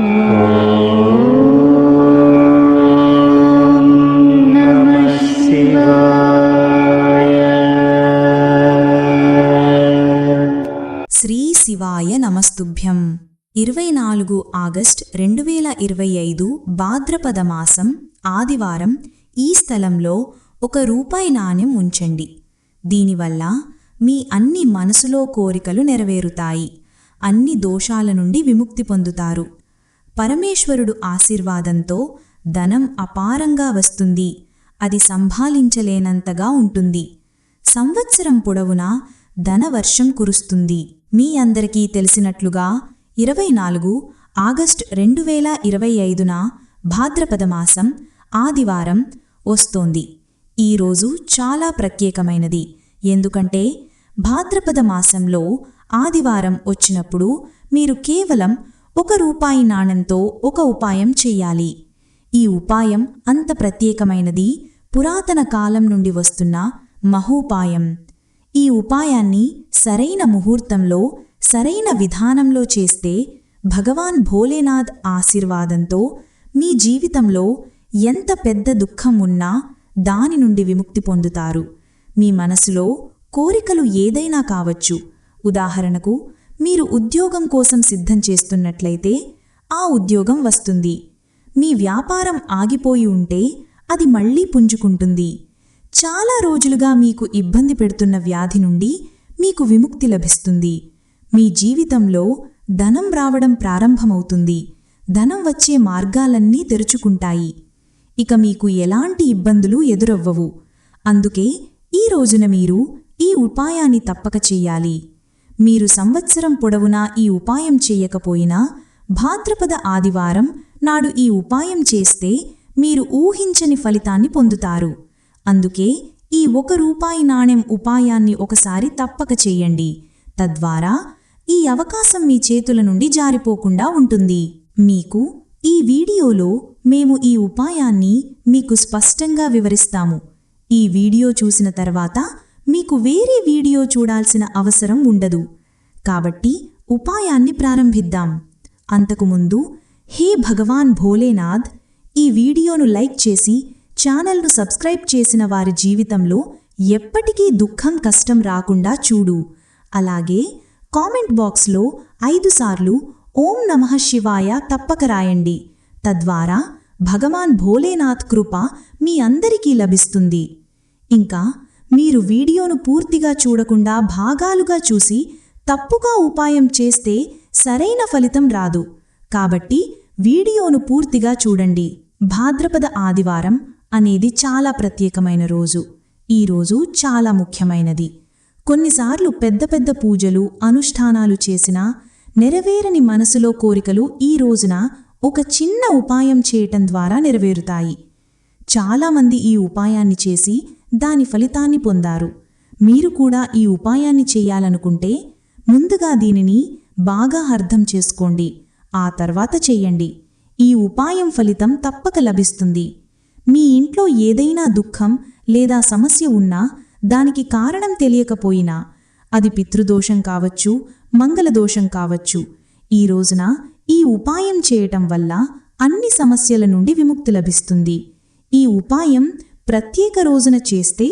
శ్రీ శివాయ నమస్తుభ్యం. ఇరవై నాలుగు ఆగస్ట్ రెండు వేల ఇరవై ఐదు భాద్రపద మాసం ఆదివారం ఈ స్థలంలో ఒక రూపాయి నాణ్యం ఉంచండి. దీనివల్ల మీ అన్ని మనసులో కోరికలు నెరవేరుతాయి. అన్ని దోషాల నుండి విముక్తి పొందుతారు. పరమేశ్వరుడు ఆశీర్వాదంతో ధనం అపారంగా వస్తుంది. అది సంభాళించలేనంతగా ఉంటుంది. సంవత్సరం పొడవునా ధనవర్షం కురుస్తుంది. మీ అందరికీ తెలిసినట్లుగా ఇరవై నాలుగు ఆగస్ట్ రెండు వేల ఇరవై ఐదున భాద్రపద మాసం ఆదివారం వస్తోంది. ఈరోజు చాలా ప్రత్యేకమైనది. ఎందుకంటే భాద్రపద మాసంలో ఆదివారం వచ్చినప్పుడు మీరు కేవలం ఒక రూపాయి నాణెంతో ఒక ఉపాయం చెయ్యాలి ఈ ఉపాయం అంత ప్రత్యేకమైనది పురాతన కాలం నుండి వస్తున్న మహోపాయం. ఈ ఉపాయాన్ని సరైన ముహూర్తంలో సరైన విధానంలో చేస్తే భగవాన్ భోలేనాథ్ ఆశీర్వాదంతో మీ జీవితంలో ఎంత పెద్ద దుఃఖం ఉన్నా దాని నుండి విముక్తి పొందుతారు. మీ మనసులో కోరికలు ఏదైనా కావచ్చు. ఉదాహరణకు మీరు ఉద్యోగం కోసం సిద్ధం చేస్తున్నట్లయితే ఆ ఉద్యోగం వస్తుంది. మీ వ్యాపారం ఆగిపోయి ఉంటే అది మళ్ళీ పుంజుకుంటుంది. చాలా రోజులుగా మీకు ఇబ్బంది పెడుతున్న వ్యాధి నుండి మీకు విముక్తి లభిస్తుంది. మీ జీవితంలో ధనం రావడం ప్రారంభమవుతుంది. ధనం వచ్చే మార్గాలన్నీ తెరుచుకుంటాయి. ఇక మీకు ఎలాంటి ఇబ్బందులు ఎదురవ్వవు. అందుకే ఈ రోజున మీరు ఈ ఉపాయాన్ని తప్పక చెయ్యాలి మీరు సంవత్సరం పొడవునా ఈ ఉపాయం చేయకపోయినా భాద్రపద ఆదివారం నాడు ఈ ఉపాయం చేస్తే మీరు ఊహించని ఫలితాన్ని పొందుతారు. అందుకే ఈ ఒక రూపాయి నాణెం ఉపాయాన్ని ఒకసారి తప్పక చేయండి. తద్వారా ఈ అవకాశం మీ చేతుల నుండి జారిపోకుండా ఉంటుంది. మీకు ఈ వీడియోలో మేము ఈ ఉపాయాన్ని మీకు స్పష్టంగా వివరిస్తాము. ఈ వీడియో చూసిన తర్వాత మీకు వేరే వీడియో చూడాల్సిన అవసరం ఉండదు. కాబట్టి ఉపాయాన్ని ప్రారంభిద్దాం. అంతకుముందు హే భగవాన్ భోలేనాథ్ ఈ వీడియోను లైక్ చేసి ఛానల్ను సబ్స్క్రైబ్ చేసిన వారి జీవితంలో ఎప్పటికీ దుఃఖం కష్టం రాకుండా చూడు. అలాగే కామెంట్ బాక్స్లో ఐదుసార్లు ఓం నమః శివాయ తప్పక రాయండి. తద్వారా భగవాన్ భోలేనాథ్ కృప మీ అందరికీ లభిస్తుంది. ఇంకా మీరు వీడియోను పూర్తిగా చూడకుండా భాగాలుగా చూసి తప్పుగా ఉపాయం చేస్తే సరైన ఫలితం రాదు. కాబట్టి వీడియోను పూర్తిగా చూడండి. భాద్రపద ఆదివారం అనేది చాలా ప్రత్యేకమైన రోజు. ఈ రోజు చాలా ముఖ్యమైనది. కొన్నిసార్లు పెద్ద పెద్ద పూజలు అనుష్ఠానాలు చేసినా నెరవేరని మనసులో కోరికలు ఈ రోజున ఒక చిన్న ఉపాయం చేయటం ద్వారా నెరవేరుతాయి. చాలామంది ఈ ఉపాయాన్ని చేసి దాని ఫలితాన్ని పొందారు. మీరు కూడా ఈ ఉపాయాన్ని చేయాలనుకుంటే ముందుగా దీనిని బాగా అర్థం చేసుకోండి. ఆ తర్వాత చెయ్యండి ఈ ఉపాయం ఫలితం తప్పక లభిస్తుంది. మీ ఇంట్లో ఏదైనా దుఃఖం లేదా సమస్య ఉన్నా దానికి కారణం తెలియకపోయినా అది పితృదోషం కావచ్చు మంగళదోషం కావచ్చు. ఈ రోజున ఈ ఉపాయం చేయటం వల్ల అన్ని సమస్యల నుండి విముక్తి లభిస్తుంది. ఈ ఉపాయం ప్రత్యేక రోజున చేస్తే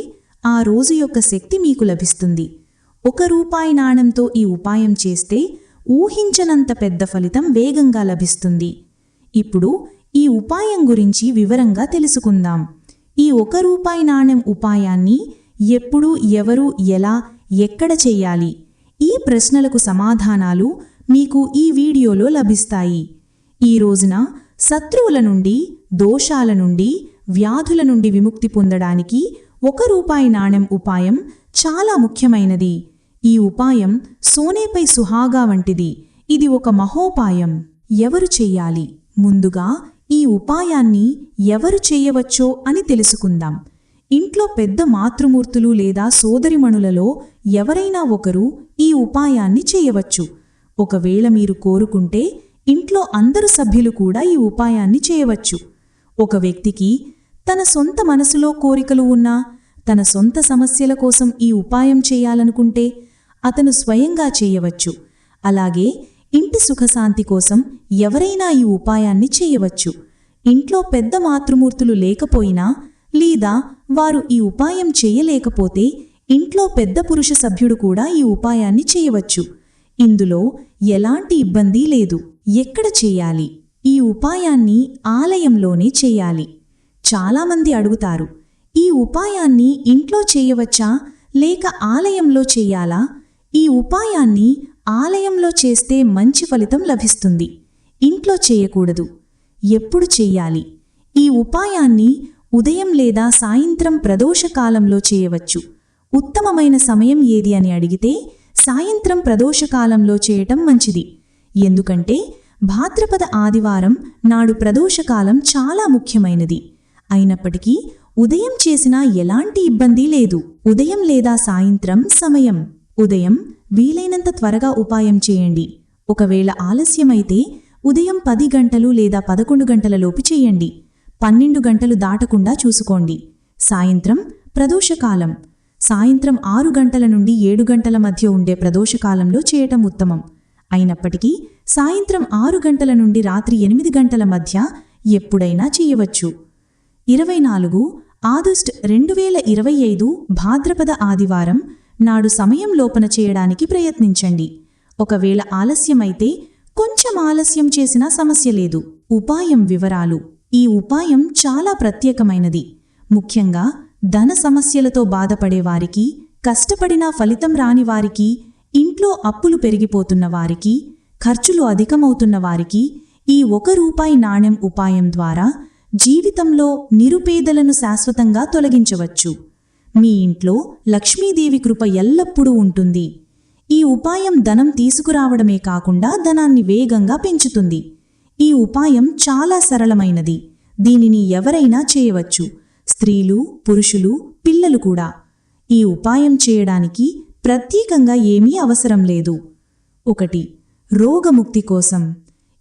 ఆ రోజు యొక్క శక్తి మీకు లభిస్తుంది. ఒక రూపాయి నాణంతో ఈ ఉపాయం చేస్తే ఊహించనంత పెద్ద ఫలితం వేగంగా లభిస్తుంది. ఇప్పుడు ఈ ఉపాయం గురించి వివరంగా తెలుసుకుందాం. ఈ ఒక రూపాయి నాణెం ఉపాయాన్ని ఎప్పుడు ఎవరు ఎలా ఎక్కడ చేయాలి? ఈ ప్రశ్నలకు సమాధానాలు మీకు ఈ వీడియోలో లభిస్తాయి. ఈ రోజున శత్రువుల నుండి దోషాల నుండి వ్యాధుల నుండి విముక్తి పొందడానికి ఒక రూపాయి నాణెం ఉపాయం చాలా ముఖ్యమైనది. ఈ ఉపాయం సోనేపై సుహాగా వంటిది. ఇది ఒక మహోపాయం. ఎవరు చెయ్యాలి ముందుగా ఈ ఉపాయాన్ని ఎవరు చేయవచ్చో అని తెలుసుకుందాం. ఇంట్లో పెద్ద మాతృమూర్తులు లేదా సోదరిమణులలో ఎవరైనా ఒకరు ఈ ఉపాయాన్ని చేయవచ్చు. ఒకవేళ మీరు కోరుకుంటే ఇంట్లో అందరు సభ్యులు కూడా ఈ ఉపాయాన్ని చేయవచ్చు. ఒక వ్యక్తికి తన సొంత మనసులో కోరికలు ఉన్నా తన సొంత సమస్యల కోసం ఈ ఉపాయం చేయాలనుకుంటే అతను స్వయంగా చేయవచ్చు. అలాగే ఇంటి సుఖశాంతి కోసం ఎవరైనా ఈ ఉపాయాన్ని చేయవచ్చు. ఇంట్లో పెద్ద మాతృమూర్తులు లేకపోయినా లేదా వారు ఈ ఉపాయం చేయలేకపోతే ఇంట్లో పెద్ద పురుష సభ్యుడు కూడా ఈ ఉపాయాన్ని చేయవచ్చు. ఇందులో ఎలాంటి ఇబ్బంది లేదు. ఎక్కడ చేయాలి? ఈ ఉపాయాన్ని ఆలయంలోనే చేయాలి. చాలామంది అడుగుతారు ఈ ఉపాయాన్ని ఇంట్లో చేయవచ్చా? లేక ఆలయంలో చేయాలా? ఈ ఉపాయాన్ని ఆలయంలో చేస్తే మంచి ఫలితం లభిస్తుంది. ఇంట్లో చేయకూడదు. ఎప్పుడు చెయ్యాలి ఈ ఉపాయాన్ని ఉదయం లేదా సాయంత్రం ప్రదోషకాలంలో చేయవచ్చు. ఉత్తమమైన సమయం ఏది అని అడిగితే సాయంత్రం ప్రదోషకాలంలో చేయటం మంచిది. ఎందుకంటే భాద్రపద ఆదివారం నాడు ప్రదోషకాలం చాలా ముఖ్యమైనది. అయినప్పటికీ ఉదయం చేసినా ఎలాంటి ఇబ్బంది లేదు. ఉదయం లేదా సాయంత్రం సమయం. ఉదయం వీలైనంత త్వరగా ఉపాయం చేయండి. ఒకవేళ ఆలస్యమైతే ఉదయం పది గంటలు లేదా పదకొండు గంటలలోపు చేయండి. పన్నెండు గంటలు దాటకుండా చూసుకోండి. సాయంత్రం ప్రదోషకాలం. సాయంత్రం ఆరు గంటల నుండి ఏడు గంటల మధ్య ఉండే ప్రదోషకాలంలో చేయటం ఉత్తమం. అయినప్పటికీ సాయంత్రం ఆరు గంటల నుండి రాత్రి ఎనిమిది గంటల మధ్య ఎప్పుడైనా చేయవచ్చు. ఇరవై నాలుగు ఆగస్ట్ రెండు వేల ఇరవై ఐదు భాద్రపద ఆదివారం నాడు సమయం లోపన చేయడానికి ప్రయత్నించండి. ఒకవేళ ఆలస్యమైతే కొంచెం ఆలస్యం చేసినా సమస్య లేదు. ఉపాయం వివరాలు. ఈ ఉపాయం చాలా ప్రత్యేకమైనది. ముఖ్యంగా ధన సమస్యలతో బాధపడే వారికి కష్టపడినా ఫలితం రాని వారికి ఇంట్లో అప్పులు పెరిగిపోతున్న వారికి ఖర్చులు అధికమవుతున్న వారికి ఈ ఒక రూపాయి నాణెం ఉపాయం ద్వారా జీవితంలో నిరుపేదలను శాశ్వతంగా తొలగించవచ్చు. మీ ఇంట్లో లక్ష్మీదేవి కృప ఎల్లప్పుడూ ఉంటుంది. ఈ ఉపాయం ధనం తీసుకురావడమే కాకుండా ధనాన్ని వేగంగా పెంచుతుంది. ఈ ఉపాయం చాలా సరళమైనది. దీనిని ఎవరైనా చేయవచ్చు. స్త్రీలు పురుషులు పిల్లలు కూడా. ఈ ఉపాయం చేయడానికి ప్రత్యేకంగా ఏమీ అవసరం లేదు. ఒకటి రోగముక్తి కోసం.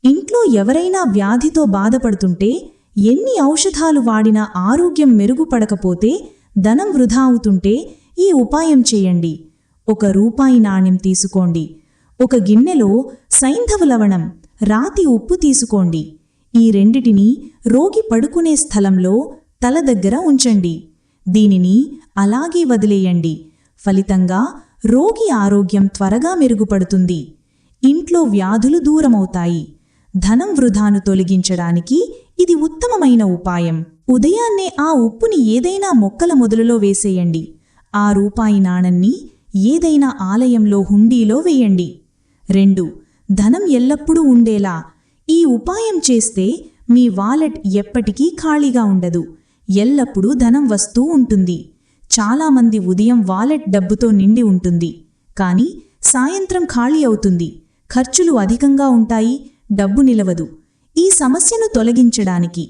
ఇంట్లో ఎవరైనా వ్యాధితో బాధపడుతుంటే ఎన్ని ఔషధాలు వాడినా ఆరోగ్యం మెరుగుపడకపోతే ధనం వృధా అవుతుంటే ఈ ఉపాయం చేయండి. ఒక రూపాయి నాణ్యం తీసుకోండి. ఒక గిన్నెలో సైంధవ లవణం రాతి ఉప్పు తీసుకోండి. ఈ రెండిటిని రోగి పడుకునే స్థలంలో తల దగ్గర ఉంచండి. దీనిని అలాగే వదిలేయండి. ఫలితంగా రోగి ఆరోగ్యం త్వరగా మెరుగుపడుతుంది. ఇంట్లో వ్యాధులు దూరమవుతాయి. ధనం వృధాను తొలగించడానికి ఇది ఉత్తమమైన ఉపాయం. ఉదయాన్నే ఆ ఉప్పుని ఏదైనా మొక్కల మొదలులో వేసేయండి. ఆ రూపాయి నాణన్ని ఏదైనా ఆలయంలో హుండీలో వేయండి. రెండు ధనం ఎల్లప్పుడూ ఉండేలా. ఈ ఉపాయం చేస్తే మీ వాలెట్ ఎప్పటికీ ఖాళీగా ఉండదు. ఎల్లప్పుడూ ధనం వస్తూ ఉంటుంది. చాలామంది ఉదయం వాలెట్ డబ్బుతో నిండి ఉంటుంది. కానీ సాయంత్రం ఖాళీ అవుతుంది. ఖర్చులు అధికంగా ఉంటాయి. డబ్బు నిలవదు. ఈ సమస్యను తొలగించడానికి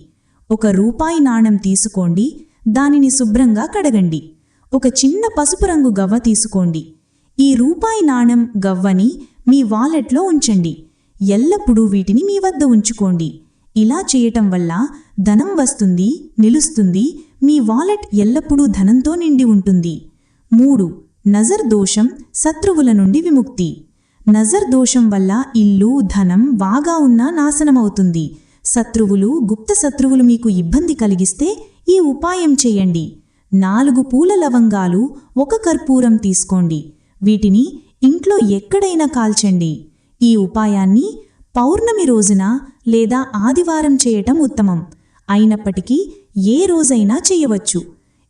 ఒక రూపాయి నాణెం తీసుకోండి దానిని శుభ్రంగా కడగండి. ఒక చిన్న పసుపు రంగు గవ్వ తీసుకోండి. ఈ రూపాయి నాణెం గవ్వని మీ వాలెట్లో ఉంచండి. ఎల్లప్పుడూ వీటిని మీ వద్ద ఉంచుకోండి. ఇలా చేయటం వల్ల ధనం వస్తుంది నిలుస్తుంది మీ వాలెట్ ఎల్లప్పుడూ ధనంతో నిండి ఉంటుంది. మూడు నజర్ దోషం శత్రువుల నుండి విముక్తి. నజర్ దోషం వల్ల ఇల్లు ధనం బాగా ఉన్నా నాశనమవుతుంది. శత్రువులు గుప్త శత్రువులు మీకు ఇబ్బంది కలిగిస్తే ఈ ఉపాయం చేయండి. నాలుగు పూల లవంగాలు ఒక కర్పూరం తీసుకోండి. వీటిని ఇంట్లో ఎక్కడైనా కాల్చండి. ఈ ఉపాయాన్ని పౌర్ణమి రోజున లేదా ఆదివారం చేయటం ఉత్తమం. అయినప్పటికీ ఏ రోజైనా చేయవచ్చు.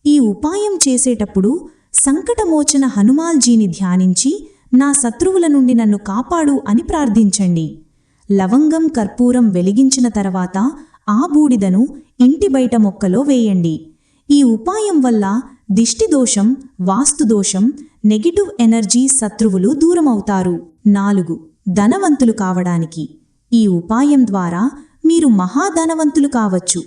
ఈ ఉపాయం చేసేటప్పుడు సంకటమోచన హనుమాల్జీని ధ్యానించి నా శత్రువుల నుండి నన్ను కాపాడు అని ప్రార్థించండి. లవంగం కర్పూరం వెలిగించిన తర్వాత ఆ బూడిదను ఇంటి బయట మొక్కలో వేయండి. ఈ ఉపాయం వల్ల దిష్టిదోషం వాస్తుదోషం నెగిటివ్ ఎనర్జీ శత్రువులు దూరమవుతారు. నాలుగు ధనవంతులు కావడానికి. ఈ ఉపాయం ద్వారా మీరు మహాధనవంతులు కావచ్చు.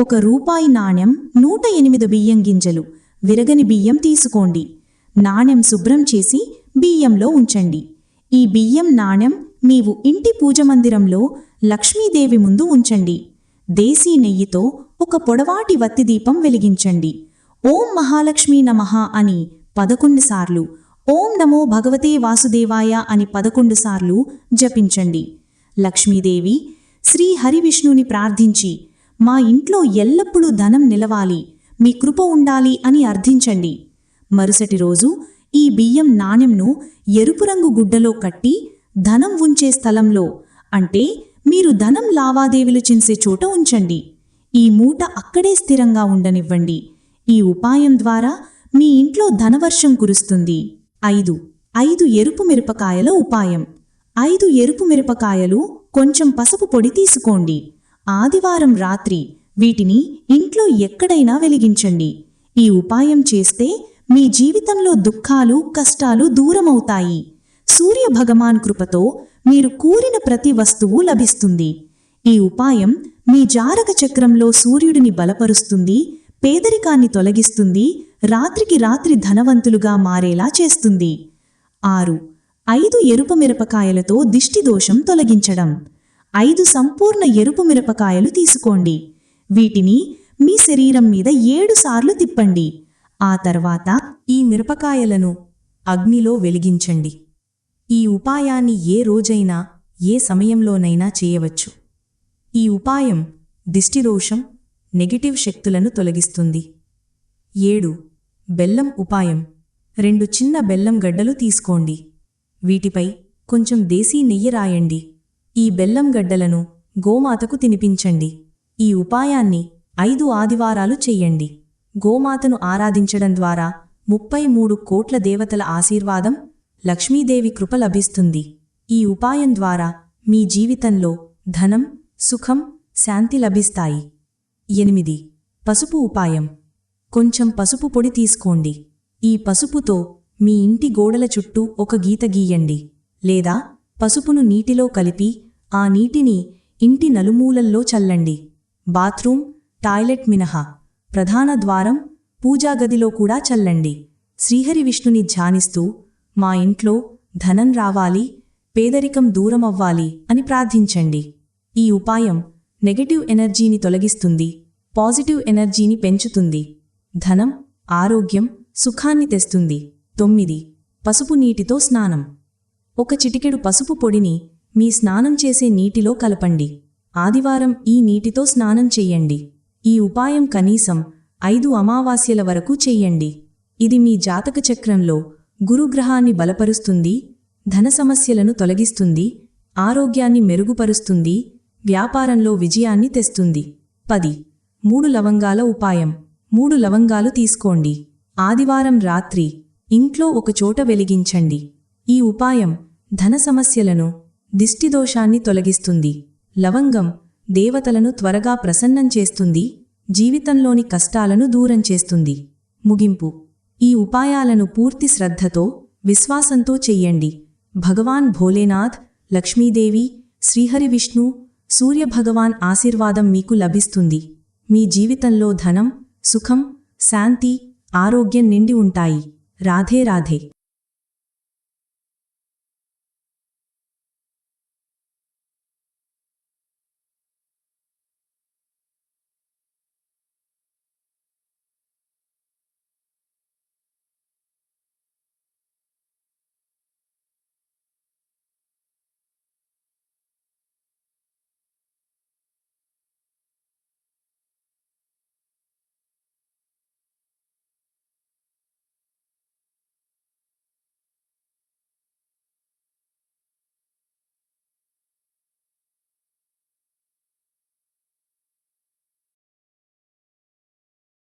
ఒక రూపాయి నాణెం నూట ఎనిమిది బియ్యం గింజలు విరగని బియ్యం తీసుకోండి. నాణెం శుభ్రం చేసి బియ్యంలో ఉంచండి. ఈ బియ్యం నాణెం నీవు ఇంటి పూజ మందిరంలో లక్ష్మీదేవి ముందు ఉంచండి. దేశీ నెయ్యితో ఒక పొడవాటి వత్తి దీపం వెలిగించండి. ఓం మహాలక్ష్మీ నమః అని పదకొండు సార్లు ఓం నమో భగవతే వాసుదేవాయ అని పదకొండు సార్లు జపించండి. లక్ష్మీదేవి శ్రీ హరివిష్ణుని ప్రార్థించి మా ఇంట్లో ఎల్లప్పుడూ ధనం నిలవాలి మీ కృప ఉండాలి అని అర్థించండి. మరుసటి రోజు ఈ బియ్యం నాణెంను ఎరుపు రంగు గుడ్డలో కట్టి ధనం ఉంచే స్థలంలో. అంటే మీరు ధనం లావాదేవీలు చేసే చోట ఉంచండి. ఈ మూట అక్కడే స్థిరంగా ఉండనివ్వండి. ఈ ఉపాయం ద్వారా మీ ఇంట్లో ధనవర్షం కురుస్తుంది. ఐదు. ఐదు ఎరుపు మిరపకాయల ఉపాయం. ఐదు ఎరుపు మిరపకాయలు కొంచెం పసుపు పొడి తీసుకోండి. ఆదివారం రాత్రి వీటిని ఇంట్లో ఎక్కడైనా వెలిగించండి. ఈ ఉపాయం చేస్తే మీ జీవితంలో దుఃఖాలు కష్టాలు దూరమవుతాయి. సూర్య భగవాన్ కృపతో మీరు కూరిన ప్రతి వస్తువు లభిస్తుంది. ఈ ఉపాయం మీ జారక చక్రంలో సూర్యుడిని బలపరుస్తుంది పేదరికాన్ని తొలగిస్తుంది రాత్రికి రాత్రి ధనవంతులుగా మారేలా చేస్తుంది. ఆరు. ఐదు ఎరుపు మిరపకాయలతో దిష్టి దోషం తొలగించడం. ఐదు సంపూర్ణ ఎరుపు మిరపకాయలు తీసుకోండి. వీటిని మీ శరీరం మీద ఏడు సార్లు తిప్పండి. ఆ తర్వాత ఈ మిరపకాయలను అగ్నిలో వెలిగించండి. ఈ ఉపాయాన్ని ఏ రోజైనా ఏ సమయంలోనైనా చేయవచ్చు. ఈ ఉపాయం దిష్టిదోషం నెగటివ్ శక్తులను తొలగిస్తుంది. ఏడు. బెల్లం ఉపాయం. రెండు చిన్న బెల్లం గడ్డలు తీసుకోండి. వీటిపై కొంచెం దేశీ నెయ్యి రాయండి. ఈ బెల్లం గడ్డలను గోమాతకు తినిపించండి. ఈ ఉపాయాన్ని ఐదు ఆదివారాలు చెయ్యండి గోమాతను ఆరాధించడం ద్వారా ముప్పై మూడు కోట్ల దేవతల ఆశీర్వాదం లక్ష్మీదేవి కృప లభిస్తుంది. ఈ ఉపాయం ద్వారా మీ జీవితంలో ధనం సుఖం శాంతి లభిస్తాయి. ఎనిమిది. పసుపు ఉపాయం. కొంచెం పసుపు పొడి తీసుకోండి. ఈ పసుపుతో మీ ఇంటి గోడల చుట్టూ ఒక గీత గీయండి. లేదా పసుపును నీటిలో కలిపి ఆ నీటిని ఇంటి నలుమూలల్లో చల్లండి. బాత్రూమ్ టాయిలెట్ మినహా. ప్రధాన ద్వారం పూజాగదిలో కూడా చల్లండి. శ్రీహరి విష్ణుని ధ్యానిస్తూ మా ఇంట్లో ధనం రావాలి పేదరికం దూరమవ్వాలి అని ప్రార్థించండి. ఈ ఉపాయం నెగటివ్ ఎనర్జీని తొలగిస్తుంది పాజిటివ్ ఎనర్జీని పెంచుతుంది. ధనం ఆరోగ్యం సుఖాన్ని తెస్తుంది. తొమ్మిది. పసుపు నీటితో స్నానం. ఒక చిటికెడు పసుపు పొడిని మీ స్నానం చేసే నీటిలో కలపండి. ఆదివారం ఈ నీటితో స్నానం చెయ్యండి ఈ ఉపాయం కనీసం ఐదు అమావాస్యల వరకు చెయ్యండి ఇది మీ జాతక చక్రంలో గురుగ్రహాన్ని బలపరుస్తుంది ధన సమస్యలను తొలగిస్తుంది ఆరోగ్యాన్ని మెరుగుపరుస్తుంది వ్యాపారంలో విజయాన్ని తెస్తుంది. పది. మూడు లవంగాల ఉపాయం. మూడు లవంగాలు తీసుకోండి. ఆదివారం రాత్రి ఇంట్లో ఒకచోట వెలిగించండి. ఈ ఉపాయం ధన సమస్యలను దిష్టిదోషాన్ని తొలగిస్తుంది. లవంగం దేవతలను త్వరగా ప్రసన్నం చేస్తుంది జీవితంలోని కష్టాలను దూరం చేస్తుంది. ముగింపు. ఈ ఉపాయాలను పూర్తి శ్రద్ధతో విశ్వాసంతో చెయ్యండి. భగవాన్ భోలేనాథ్ లక్ష్మీదేవి శ్రీహరి విష్ణు సూర్యభగవాన్ ఆశీర్వాదం మీకు లభిస్తుంది. మీ జీవితంలో ధనం సుఖం శాంతి ఆరోగ్యం నిండి ఉంటాయి. రాధే రాధే.